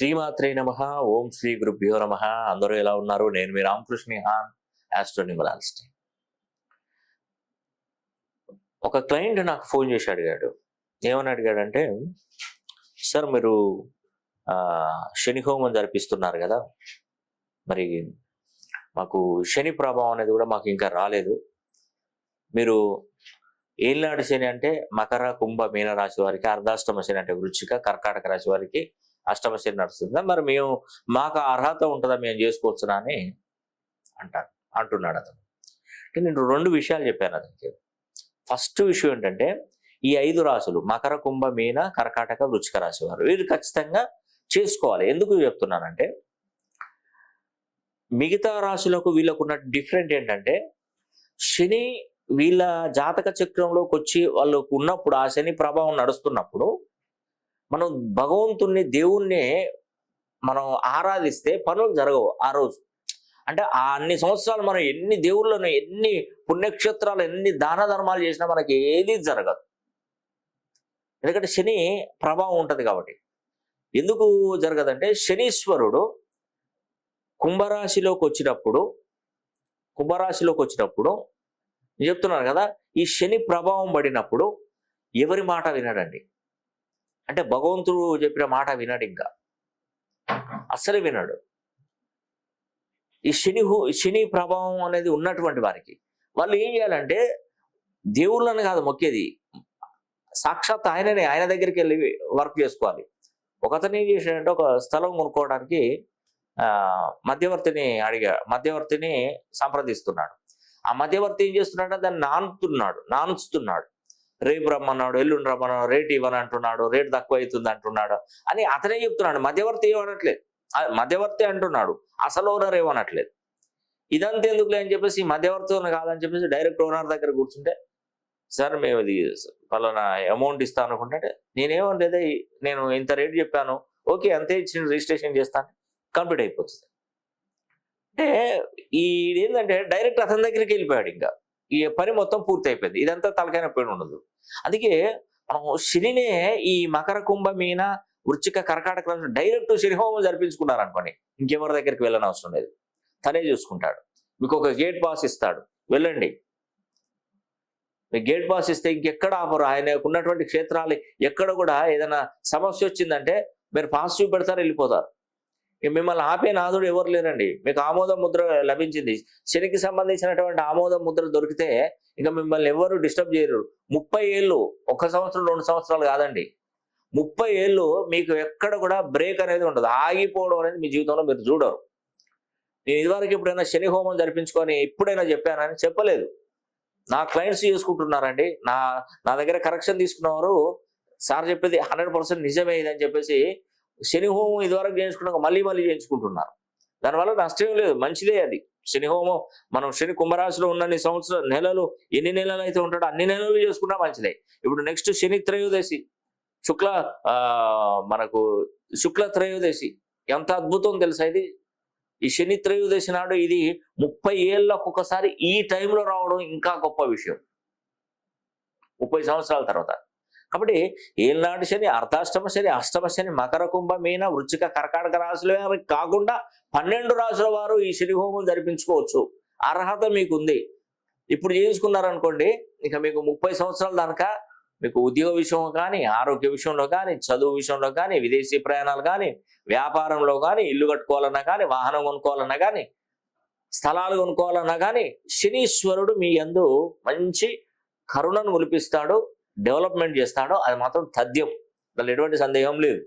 శ్రీమాత్రే నమ ఓం శ్రీ గురుభ్యో నమ. అందరూ ఎలా ఉన్నారు? నేను మీ రామకృష్ణ హాన్ ఆస్ట్రోనిమరాలిస్ట్ ఒక క్లయింట్ నాకు ఫోన్ చేసి అడిగాడు. ఏమని అడిగాడంటే సార్ మీరు శని హోమం జరిపిస్తున్నారు కదా మరి మాకు శని ప్రభావం అనేది కూడా మాకు ఇంకా రాలేదు. మీరు ఏళ్ళనాడు శని అంటే మకర కుంభ మీన రాశి వారికి అర్ధాష్టమ శని అంటే వృచ్చిక కర్కాటక రాశి వారికి అష్టమ శని నడుస్తుందా? మరి మేము మాకు అర్హత ఉంటుందా? మేము చేసుకోవచ్చునా అని అంటాడు అంటున్నాడు అతను. అంటే నేను రెండు విషయాలు చెప్పాను అతనికి. ఫస్ట్ విషయం ఏంటంటే ఈ ఐదు రాశులు మకర కుంభ మీన కర్కాటక వృచ్చిక రాశి వారు వీరు ఖచ్చితంగా చేసుకోవాలి. ఎందుకు చెప్తున్నానంటే మిగతా రాశులకు వీళ్ళకు ఉన్న డిఫరెంట్ ఏంటంటే శని వీళ్ళ జాతక చక్రంలోకి వచ్చి వాళ్ళకు ఉన్నప్పుడు ఆ శని ప్రభావం నడుస్తున్నప్పుడు మనం భగవంతుణ్ణి దేవుణ్ణి మనం ఆరాధిస్తే పనులు జరగవు ఆ రోజు. అంటే ఆ అన్ని సంవత్సరాలు మనం ఎన్ని దేవుళ్ళను ఎన్ని పుణ్యక్షేత్రాలు ఎన్ని దాన ధర్మాలు చేసినా మనకి ఏది జరగదు. ఎందుకంటే శని ప్రభావం ఉంటుంది కాబట్టి. ఎందుకు జరగదంటే శనీశ్వరుడు కుంభరాశిలోకి వచ్చినప్పుడు కుంభరాశిలోకి వచ్చినప్పుడు నేను చెప్తున్నాను కదా ఈ శని ప్రభావం పడినప్పుడు ఎవరి మాట వినడండి. అంటే భగవంతుడు చెప్పిన మాట వినడు ఇంకా. అస్సలు వినడు. ఈ శని శని ప్రభావం అనేది ఉన్నటువంటి వారికి. వాళ్ళు ఏం చేయాలంటే దేవుళ్ళని కాదు మొక్కేది. సాక్షాత్ ఆయననే ఆయన దగ్గరికి వెళ్ళి వర్క్ చేసుకోవాలి. ఒకతను ఏం చేశాడంటే ఒక స్థలం కొనుక్కోవడానికి ఆ మధ్యవర్తిని అడిగా మధ్యవర్తిని సంప్రదిస్తున్నాడు. ఆ మధ్యవర్తి ఏం చేస్తున్నాడు దాన్ని నానుతున్నాడు నానుస్తున్నాడు. రేపు రమ్మన్నాడు ఎల్లుండి రమ్మన్నాడు రేట్ ఇవ్వని అంటున్నాడు రేట్ తక్కువ అవుతుంది అంటున్నాడు అని అతనే చెప్తున్నాడు. మధ్యవర్తి ఏమనట్లేదు మధ్యవర్తి అంటున్నాడు. అసలు ఓనర్ ఏమనట్లేదు ఇదంతా ఎందుకులే అని చెప్పేసి మధ్యవర్తి ఓనర్ కాదని చెప్పేసి డైరెక్ట్ ఓనర్ దగ్గర కూర్చుంటే సార్ మేము ఇది పలానా అమౌంట్ ఇస్తాను అనుకుంటే నేనేమనలేదే నేను ఇంత రేట్ చెప్పాను. ఓకే అంతే ఇచ్చిన రిజిస్ట్రేషన్ చేస్తాను కంప్లీట్ అయిపోతుంది. అంటే ఈ ఏంటంటే డైరెక్ట్ అతని దగ్గరికి వెళ్ళిపోయాడు ఇంకా. ఈ పని మొత్తం పూర్తి అయిపోయింది ఇదంతా తలకైన పని ఉండదు. అందుకే మనం శనినే ఈ మకర కుంభ మీన వృచ్చిక కర్కాటక డైరెక్ట్ శనిహోమం జరిపించుకున్నారు అనుకోండి ఇంకెవరి దగ్గరికి వెళ్ళని అవసరం లేదు. తనే చూసుకుంటాడు. మీకు ఒక గేట్ పాస్ ఇస్తాడు. వెళ్ళండి. మీకు గేట్ పాస్ ఇస్తే ఇంకెక్కడ ఆపరు. ఆయనకు ఉన్నటువంటి క్షేత్రాలు ఎక్కడ కూడా ఏదైనా సమస్య వచ్చిందంటే మీరు పాస్ చూపెడతారు వెళ్ళిపోతారు. మిమ్మల్ని ఆపే నాదుడు ఎవరు లేరండి. మీకు ఆమోద ముద్ర లభించింది. శనికి సంబంధించినటువంటి ఆమోద ముద్ర దొరికితే ఇంకా మిమ్మల్ని ఎవరు డిస్టర్బ్ చేయరు. ముప్పై ఏళ్ళు ఒక సంవత్సరం రెండు సంవత్సరాలు కాదండి. ముప్పై ఏళ్ళు మీకు ఎక్కడ కూడా బ్రేక్ అనేది ఉండదు. ఆగిపోవడం అనేది మీ జీవితంలో మీరు చూడరు. నేను ఇదివరకు ఎప్పుడైనా శని హోమం జరిపించుకొని ఎప్పుడైనా చెప్పానని చెప్పలేదు. నా క్లయింట్స్ చేసుకుంటున్నారండి. నా నా దగ్గర కరెక్షన్ తీసుకున్నవారు సార్ చెప్పేది హండ్రెడ్ పర్సెంట్ నిజమే ఇదని చెప్పేసి శని హోమం ఇదివరకు చేయించుకున్నాక మళ్ళీ మళ్ళీ చేయించుకుంటున్నారు. దానివల్ల నష్టం లేదు. మంచిదే అది. శని హోమం మనం శని కుంభరాశిలో ఉన్నన్ని సంవత్సరాలు నెలలు ఎన్ని నెలలు అయితే ఉంటాడో అన్ని నెలలు చేసుకున్నా మంచిదే. ఇప్పుడు నెక్స్ట్ శని త్రయోదశి. శుక్ల మనకు శుక్ల త్రయోదశి. ఎంత అద్భుతం తెలుసా ఇది? ఈ శని త్రయోదశి నాడు ఇది ముప్పై ఏళ్ళకు ఒకసారి ఈ టైంలో రావడం ఇంకా గొప్ప విషయం. ముప్పై సంవత్సరాల తర్వాత. కాబట్టి ఏళ్ళనాటి శని అర్ధాష్టమ శని అష్టమ శని మకర కుంభ మీన వృచ్చిక కర్కాటక రాశుల వారికి కాకుండా పన్నెండు రాశుల వారు ఈ శని హోమం జరిపించుకోవచ్చు. అర్హత మీకు ఉంది ఇప్పుడు చేయించుకున్నారనుకోండి ఇక మీకు ముప్పై సంవత్సరాల దానిక మీకు ఉద్యోగ విషయంలో కానీ ఆరోగ్య విషయంలో కానీ చదువు విషయంలో కానీ విదేశీ ప్రయాణాలు కానీ వ్యాపారంలో కానీ ఇల్లు కట్టుకోవాలన్నా కానీ వాహనం కొనుక్కోవాలన్నా కానీ స్థలాలు కొనుక్కోవాలన్నా కానీ శనీశ్వరుడు మీ యందు మంచి కరుణను ఒలిపిస్తాడు డెవలప్మెంట్ చేస్తాడో అది మాత్రం తథ్యం. దానిలో ఎటువంటి సందేహం లేదు.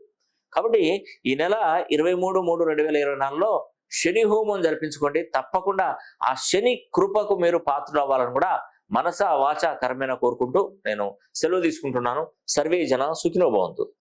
కాబట్టి ఈ నెల ఇరవై మూడు మూడు రెండు వేల ఇరవై నాలుగులో శని హోమం జరిపించుకోండి. తప్పకుండా ఆ శని కృపకు మీరు పాత్రలు అవ్వాలని కూడా మనస వాచ కర్మేన కోరుకుంటూ నేను సెలవు తీసుకుంటున్నాను. సర్వే జన సుఖినో